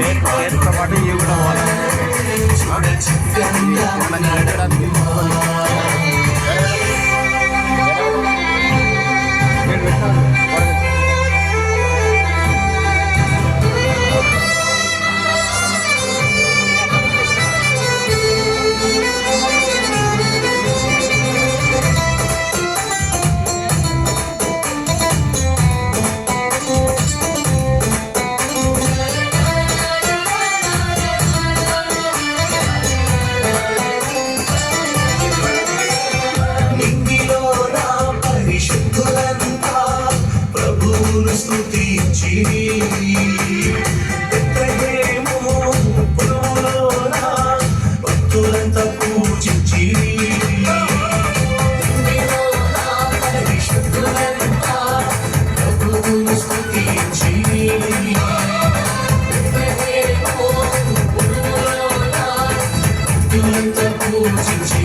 ഏറ്റവും പാട്ട് ഈ ഇവിടെ പോലെ స్తుతించి బెత్లెహేము పురములోన భక్తులంతా పూజించి ప్రభువును స్తుతించి పురములోన భక్తులంతా పూజించి